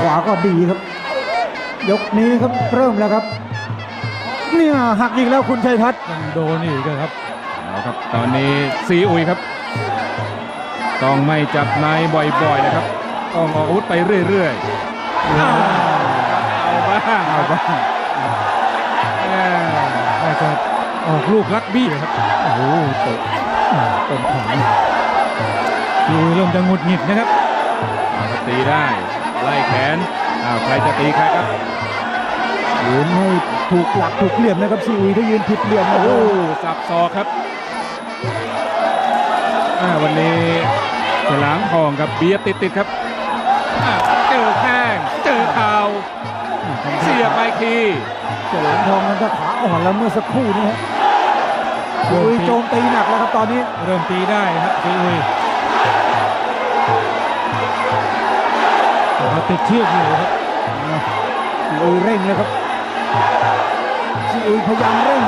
ขวาก็ดีครับ ยกนี้ครับเริ่มแล้วครับ เนี่ยหักอีกแล้วคุณชัยทัศน์ยังโดนอีกครับเอาครับ ตอนนี้ซีอุยครับ ต้องไม่จับในบ่อยๆนะครับ ต้องออกอาวุธไปเรื่อยๆเอาบ้างเอาบ้างแม่น่าจะออกลูกลักบี้ครับ โอ้โหตกต้นขาดูเริ่มจะงุดหงิดนะครับตีได้ ไล่แขนอ้าวใครจะตีใครครับยืนให้ถูกหลักถูกเหลี่ยมนะครับซีอุยถ้ายืนผิดเหลี่ยมโอ้โหโอ้สับศอกครับอ่าวันนี้ฉลามทองครับเบียดติดๆครับอ่าเจอแข้งเจอเข่าเสียบไปทีเฉลิมทองนั้นก็ขาอ่อนแล้วเมื่อสักครู่นี้ฮะซีอุยโจมตีหนักแล้วครับตอนนี้เริ่มตีได้ครับซีอุย ต่ว่าติดเชือกอยู่ครับซีอุยเร่งเลยครับซีอุยพยายามเร่ง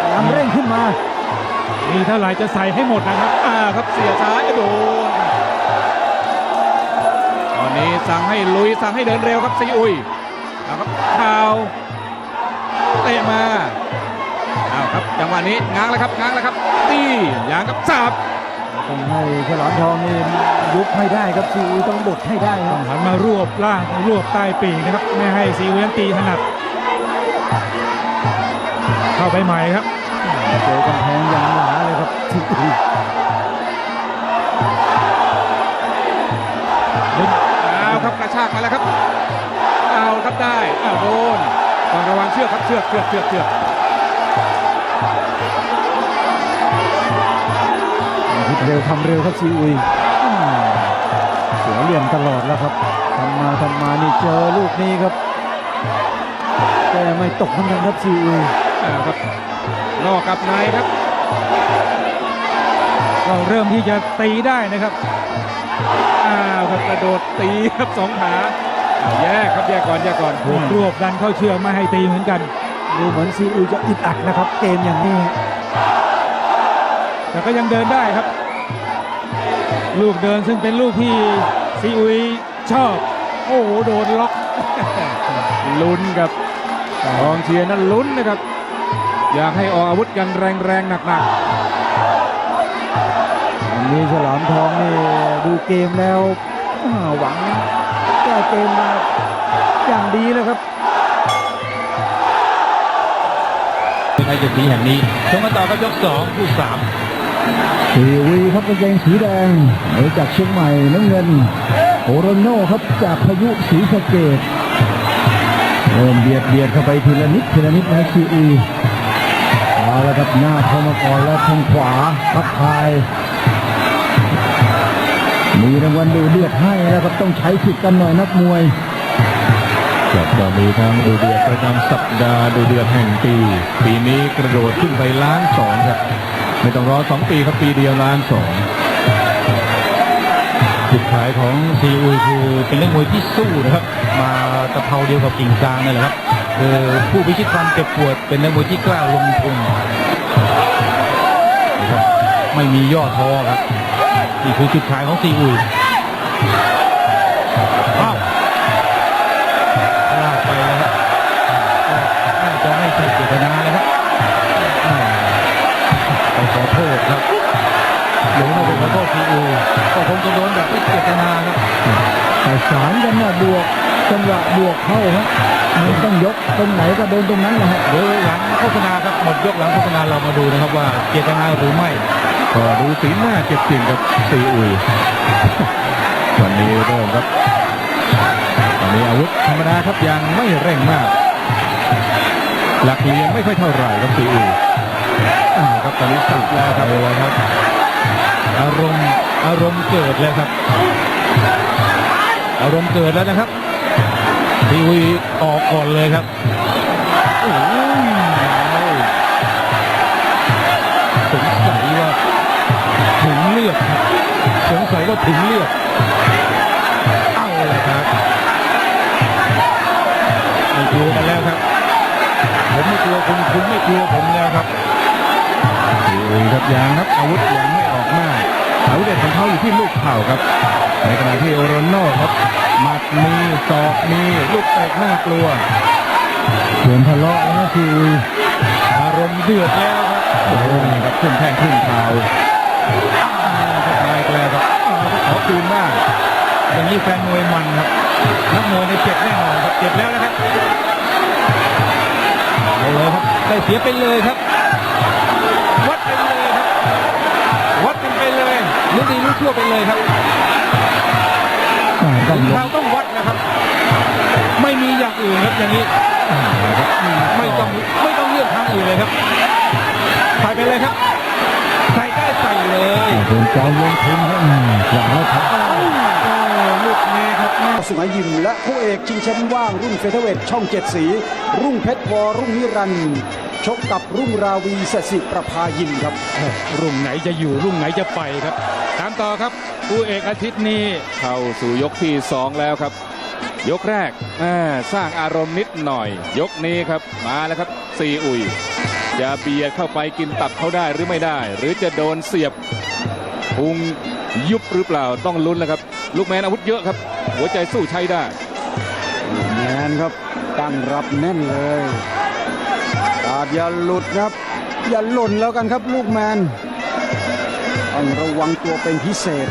พยายามเร่งขึ้นมามีเท่าไหร่จะใส่ให้หมดนะครับ อ่าครับเสียซ้ายโดนตอนนี้สั่งให้ลุยสั่งให้เดินเร็วครับซีอุยเอาครับเข่าเตะมาเอาครับจังหวะนี้ง้างแล้วครับง้างแล้วครับตีอย่างกับสับ ต้องให้ฉลามทองนี่ยุบให้ได้ครับซีอุยต้องบดให้ได้คต้รัอบงหันมารวบล่างรวบใต้ปีกนะครับไม่ให้ซีอุยนั้นตีถนัด เข้าไปใหม่ครับเจอกำแพงอย่างหนาเลยครับซีอุยเอาครับกระชากมาแล้วครับ เอาครับได้เอาโดนต้องระวังเชือกครับเชือกเชือกเชือกเชือก เร็วทำเร็วครับซีอุยอืมเสียเหลี่ยมตลอดแล้วครับทำมาทำมานี่เจอลูกนี้ครับแต่ไม่ตกเหมือนกันครับซีอุยเอาครับนอกกับในครับก็เริ่มที่จะตีได้นะครับอ้าวครับกระโดดตีครับสองขาเอาแยกครับแยกก่อนแยกก่อนรวบรวบดันเข้าเชือกไม่ให้ตีเหมือนกันดูเหมือนซีอุยจะอึดอัดนะครับเกมอย่างนี้แต่ก็ยังเดินได้ครับ ลูกเดินซึ่งเป็นลูกที่ซีอุยชอบ โอ้โหโดนล็อกลุ้นครับกองเชียร์นั้นลุ้นนะครับ อยากให้ออกอาวุธกันแรงๆหนักวันนี้ฉลามทองนี่ดูเกมแล้วอ่าหวังแก้เกมมาอย่างดีเลยครับในจุดนี้แห่งนี้ชมกันต่อครับยกสองคู่สาม ซีวีครับกางเกงสีแดงมาจากเชียงใหม่น้ำเงินโอโรโน่ครับจากพายุสีสะเกดเริ่มเบียดเบียดเข้าไปทีละนิดทีละนิดนะซีอุยเอาละครับหน้าเข้ามาก่อนแล้วทางขวาทักทายมีรางวัลดูเดือดให้แล้วครับต้องใช้สิทธิ์กันหน่อยนักมวยครับก็มีทั้งดูเดือดประจำสัปดาห์ดูเดือดแห่งปี ปีนี้กระโดดขึ้นไปล้านสองครับ ไม่ต้องรอสองปีครับปีเดียวล้านสองจุดขายของซีอุยคือเป็นเรื่องมวยที่สู้นะครับ มาตะเภาเดียวกับกิ่งซางนั่นแหละครับคือผู้พิชิตความเจ็บปวดเป็นนักมวยที่กล้าลงทุนไม่มีย่อท้อครับนี่คือจุดขายของซีอุยพลาดไปแล้วครับน่าจะไม่ใช่เจตนา คงจะโดนแบบไม่เจตนาครับแต่สารกันนะบวกจังหวะบวกเข้าฮะมันต้องยกตรงไหนก็โดนตรงนั้นแหละฮะเดี๋ยวหลังโฆษณาครับหมดยกหลังโฆษณาเรามาดูนะครับว่าเจตนาหรือไม่ๆก็ดูสีหน้าเจ็บจริงครับซีอุยวันนี้เริ่มครับวันนี้อาวุธธรรมดาครับยังไม่เร่งมาก หลักเหลี่ยมไม่ค่อยเท่าไหร่ครับซีอุยอ้าวครับตอนนี้สับแล้วครับเอาเลยครับ อารมณ์อารมณ์เกิดแล้วครับ อารมณ์เกิดแล้วนะครับทีวีออกก่อนเลยครับโอ้ยสงสัยว่าถึงเลือดครับสงสัยว่าถึงเลือดเอาเลยครับไม่กลัวกันแล้วครับ ผมไม่กลัวคุณคุณไม่กลัวผมแล้วครับ ซีอุยครับยังครับอาวุธยังไม่ออกมากอาวุธเด็ดของเขาอยู่ที่ลูกเข่าครับ ในขณะที่โอโรโน่ครับมีศอกมีลูกเตะน่ากลัวเสียงทะเลาะนะซีอุยอารมณ์เดือดแล้วครับโอ้โหครับขึ้นแท่งขึ้นเท้าตายอีกแล้วครับเอาครับขอคืนบ้างอย่างนี้แฟนมวยมันครับนักมวยในเจ็บแน่นอนครับเจ็บแล้วนะครับเอาเลยครับได้เสียไปเลยครับ เลยรู้ดีรู้ชั่วไปเลยครับอ่าต้องลเรางต้องวัดนะครับ ไม่มีอย่างอื่นครับอย่างนี้ไม่ต้องไม่ต้องเลือกทางอื่นเลยครับใส่ไปเลยครับใส่ได้ใส่เลยเป็นการลงทุนครับอืมหลังแล้วครับลูกนี้ครับสุงหายิมและคู่เอกชิงแชมป์ว่างรุ่นเฟเธอร์เวทช่องเจ็ดสี รุ่งเพชรวอรุ่งนิรันดร์ ชกกับรุ่งราวีสสิประภายิมครับ รุ่งไหนจะอยู่รุ่งไหนจะไปครับตามต่อครับคู่เอกอาทิตย์นี้เข้าสู่ยกที่ 2 แล้วครับ ยกแรกอ่าสร้างอารมณ์นิดหน่อย ยกนี้ครับมาแล้วครับซีอุยจะเบียดเข้าไปกินตับเขาได้หรือไม่ได้ หรือจะโดนเสียบพุงยุบหรือเปล่าต้องลุ้นแล้วครับ ลูกแมนอาวุธเยอะครับ หัวใจสู้ใช้ได้แมนครับตั้งรับแน่นเลยอาจอย่าหลุดครับ อย่าหล่นแล้วกันครับลูกแมนต้องระวังตัวเป็นพิเศษ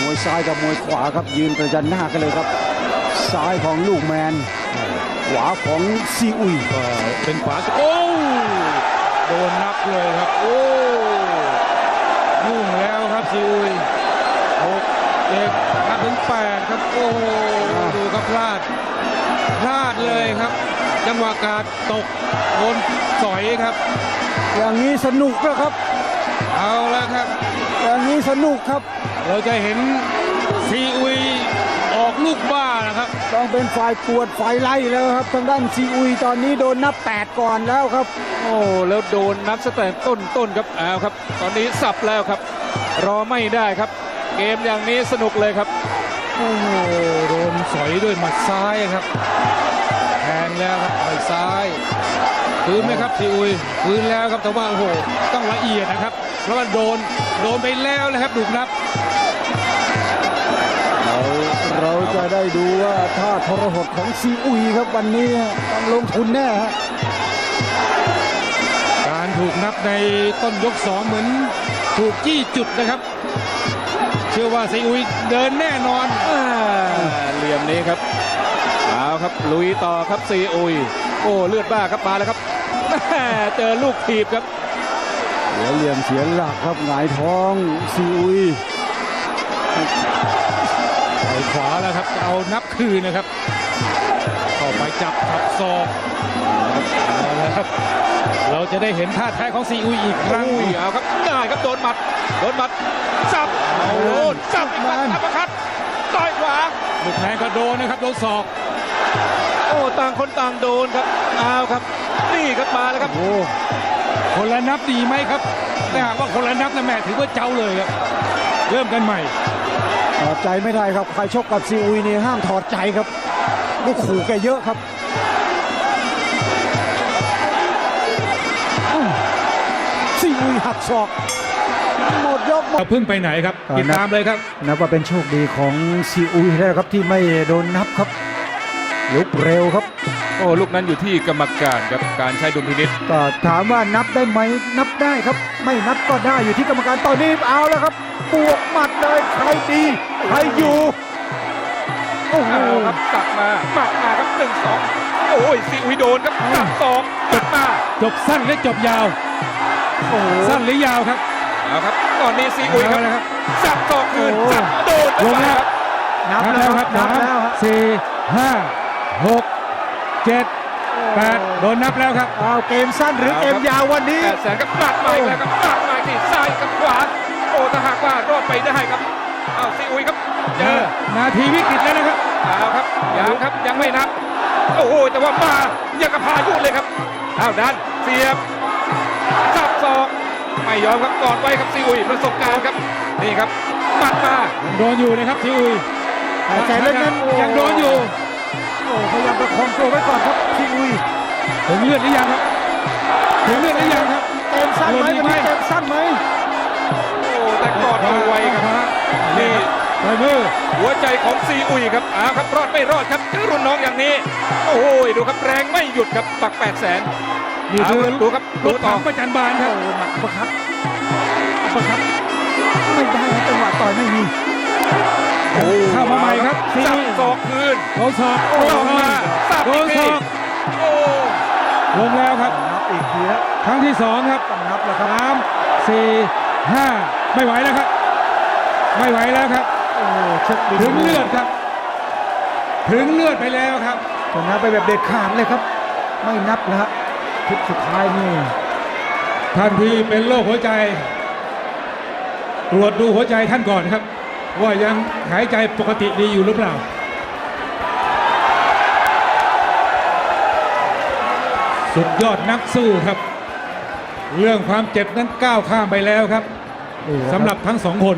มวยซ้ายกับมวยขวาครับยืนประจันหน้ากันเลยครับ ซ้ายของลูกแมน ขวาของซีอุยก็เป็นขวาโอ้โดนนับเลยครับ โอ้ยุ่งแล้วครับซีอุยหกเจ็ดนับถึงแปดครับ โอ้โหดูครับพลาด พลาดเลยครับ จังหวะการตกโดนสอยครับ อย่างนี้สนุกแล้วครับ เอาแล้วครับ อย่างนี้สนุกครับ เราจะเห็นซีอุยออกลูกบ้านะครับ ต้องเป็นฝ่ายปวดฝ่ายไล่แล้วครับ ทางด้านซีอุยตอนนี้โดนนับแปดก่อนแล้วครับ โอ้แล้วโดนนับสแตนต้นต้นๆครับอ้าวครับ ตอนนี้สับแล้วครับ รอไม่ได้ครับ เกมอย่างนี้สนุกเลยครับ โอ้โหโดน สอยด้วยหมัดซ้ายครับแทงแล้วครับต่อยซ้ายพื้นไหมครับซีอุยพื้นแล้วครับแต่ว่าโอ้โหต้องละเอียดนะครับเพราะว่าโดนโดนไปแล้วนะครับดูนับเราเราจะได้ดูว่าท่าทรหดของซีอุยครับวันนี้ต้องลงทุนแน่ฮะการถูกนับในต้นยกสองเหมือนถูกจี้จุดนะครับ เชื่อว่าซีอุยเดินแน่นอนอ่า เหลี่ยมนี้ครับเอาครับลุยต่อครับซีอุย โอ้เลือดบ้าครับมาแล้วครับแม่เจอลูกถีบครับเสียเหลี่ยมเสียหลักครับหงายท้องซีอุยไปขวาแล้วครับจะเอานับคืนนะครับเข้าไปจับขับศอกเอาละครับเราจะได้เห็นท่าแท้ของซีอุยอีกครั้งอุ้ยเอาครับได้ครับโดนหมัดโดนหมัดจับเอาโดนจับอีกแล้วอัปเปอร์คัด ต่อยขวาลูกแทงก็โดนนะครับโดนศอก โอ้ต่างคนต่างโดนครับเอาครับนี่ครับมาแล้วครับโอ้คนละนับดีไหมครับแต่หากว่าคนละนับนะแม่ถือว่าเจ้าเลยครับเริ่มกันใหม่ถอดใจไม่ได้ครับใครชกกับซีอุยนี่ห้ามถอดใจครับลูกขู่แกเยอะครับอื้อซีอุยหักศอก หมดยกหมดเราเพิ่งไปไหนครับอ่า ติดตามเลยครับ นับว่าเป็นโชคดีของซีอุยแล้วครับที่ไม่โดนนับครับลุกเร็วครับ โอ้ลูกนั้นอยู่ที่กรรมการครับการใช้ดุลพินิษก็ถามว่านับได้ไหมนับได้ครับ ไม่นับก็ได้อยู่ที่กรรมการตอนนี้เอาแล้วครับบวกหมัดเลยใครดีใครอยู่โอ้โหเอาครับกลับมาหมัดมาครับหนึ่งสองโอ้ยซีอุยโดนครับสับสองกลับมาจบสั้นหรือจบยาว โอ้โหสั้นหรือยาวครับ เอาครับตอนนี้ซีอุยครับเอาละครับสับสองคืนโอ้สับโดนลงแล้วครับนับแล้วครับนับแล้วฮะสี่ห้าหกเจ็ดแปดโดนนับแล้วครับเอาเกมสั้นหรือเกมยาววันนี้แปดแสนกับหมัดมาอีกแล้วครับหมัดมาที่ซ้ายกับขวาโอ้ถ้าหากว่ารอดไปได้ครับเอาซีอุยครับเจอนาทีวิกฤตแล้วนะครับเอาครับยังครับยังไม่นับโอ้โหแต่ว่ามายังกับพายุเลยครับเอาดันเสียบสับสอง ไม่ยอมครับกอดไว้ครับซีอุยประสบการณ์ครับนี่ครับหมัดมาโดนอยู่นะครับซีอุยแต่เล่นนั้นโอ้ยังโดนอยู่โอ้พยายามประคองตัวไว้ก่อนครับซีอุยถึงเลือดหรือยังครับถึงเลือดหรือยังครับเกมสั้นไหมโดนดีวันไหมนี้เกมสั้นไหมโอ้แต่กอดเอาไว้ครับนี่ต่อยมือหัวใจของซีอุยครับอ้าวครับรอดไม่รอดครับเจอรุ่นน้องอย่างนี้ โอ้ยดูครับแรงไม่หยุดครับปักแปดแสน นี่คือดูครับรดูถต่ถัองประจันบานครับประคับประคับ ไม่ได้นะจังหวะต่อยไม่มีโอ้เข้ามาใหม่ครับซีสับอุยศอกคืนโดนศอกโดนมาสับโดอีนกศทีอกโอ้ลงแล้วครับนับอีกทีแล้วครั้งที่สองครับต้องนับแล้วครับสามสี่ห้าไม่ไหวแล้วครับ ไม่ไหวแล้วครับโอ้เช็คถึงเลือดครับ ถึงเลือดไปแล้วครับชนะไปแบบเด็ดขาดเลยครับ ไม่นับนะฮะ ชุดสุดท้ายนี่ท่านที่เป็นโรคหัวใจ ตรวจดูหัวใจท่านก่อนครับ ว่ายังหายใจปกติดีอยู่หรือเปล่าสุดยอดนักสู้ครับ เรื่องความเจ็บนั้นก้าวข้ามไปแล้วครับสำหรับทั้งสองคน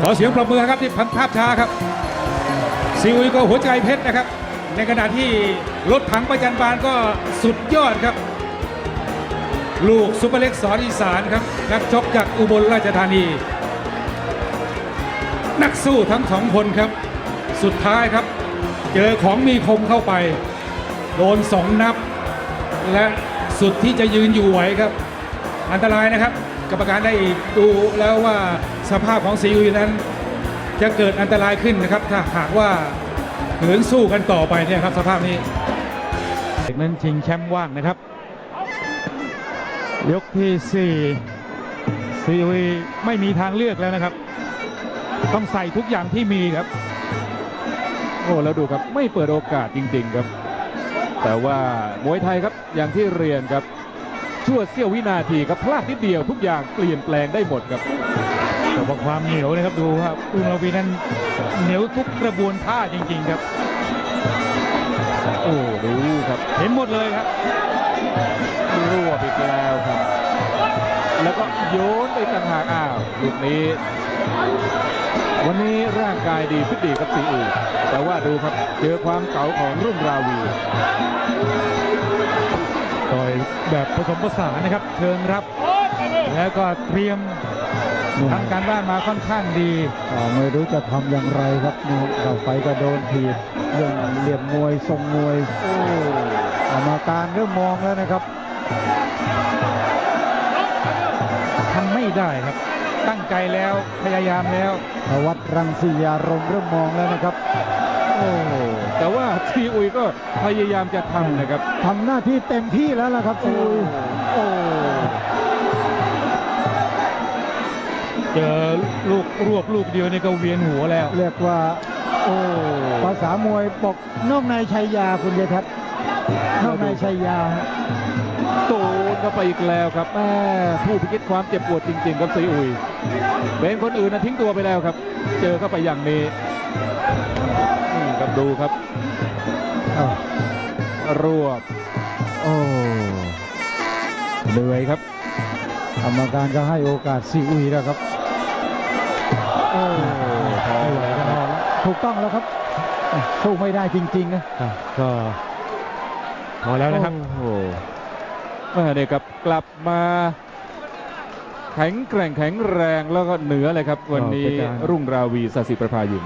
ขอเสียงปรบมือครับที่พันภาพช้าครับซีอุยก็หัวใจเพชรนะครับ ในขณะที่รถถังประจันบานก็สุดยอดครับ ลูกซุปเปอร์เล็กสอนอีสานครับนักชกจากอุบลราชธานี นักสู้ทั้งสองคนครับ สุดท้ายครับ เจอของมีคมเข้าไป โดนสองนับ และสุดที่จะยืนอยู่ไหวครับ อันตรายนะครับ กรรมการได้ดูแล้วว่าสภาพของซีอุยนั้น จะเกิดอันตรายขึ้นนะครับ ถ้าหากว่า เหินสู้กันต่อไปเนี่ยครับสภาพนี้เด็กนั้นชิงแชมป์ว่างนะครับ ยกที่สี่ซีอุยไม่มีทางเลือกแล้วนะครับ ต้องใส่ทุกอย่างที่มีครับ โอ้แล้วดูครับไม่เปิดโอกาสจริง ๆครับ แต่ว่ามวยไทยครับอย่างที่เรียนครับชั่วเสี้ยววินาทีครับพลาดนิดเดียวทุกอย่างเปลี่ยนแปลงได้หมดครับ แต่ว่าความเหนียวนะครับดูครับอุงลวีนั้นเหนียวทุกกระบวนท่าจริง ๆครับ โอ้ดูครับ เห็นหมดเลยครับรวบอีกแล้วครับ แล้วก็โยนไปต่างหากอ้าวลูกนี้ วันนี้ร่างกายดีขึ้นดีครับซีอูแต่ว่าดูครับเจอความเก๋าของรุ่งราวีต่อยแบบผสมผสานนะครับ เชิงรับ แล้วก็เตรียม ทำการบ้านมาค่อนข้างดีอ่าไม่รู้จะทำอย่างไรครับนี่เข้าไปก็โดนถีบเรื่องเหลี่ยมมวยทรงมวยโอ้กรรมาการเริ่มมองแล้วนะครับทำไม่ได้ครับ ตั้งใจแล้วพยายามแล้วธวัฒน์รังสียารมณ์เริ่มมองแล้วนะครับโอ้แต่ว่าซีอุยก็พยายามจะทำนะครับทำหน้าที่เต็มที่แล้วล่ะครับซีอุยโอ้ เจอลูกรวบลูกเดียวนี่ก็เวียนหัวแล้ว เรียกว่า โอ้ภาษามวยบอกนอกในชัยยาคุณเยทัศน์นอกในชัยยาฮะโดนเข้าไปอีกแล้วครับแม่ผู้พิชิตความเจ็บปวดจริง ๆ ครับซีอุยเป็นคนอื่นนะทิ้งตัวไปแล้วครับ เจอเข้าไปอย่างนี้นี่ครับดูครับอ้าวรวบโอ้เหนื่อยครับกรรมการก็ให้โอกาสซีอุยแล้วครับ โอ้พอไม่ไหวก็พอแล้วถูกต้องแล้วครับสู้ไม่ได้จริง ๆ นะก็พอแล้วนะครับโอ้โหแม่เนี่ยครับกลับมาแข็งแกร่งแข็งแรงแล้วก็เหนือเลยครับ วันนี้ก็เป็นการรุ่งราวีสสิประภายิน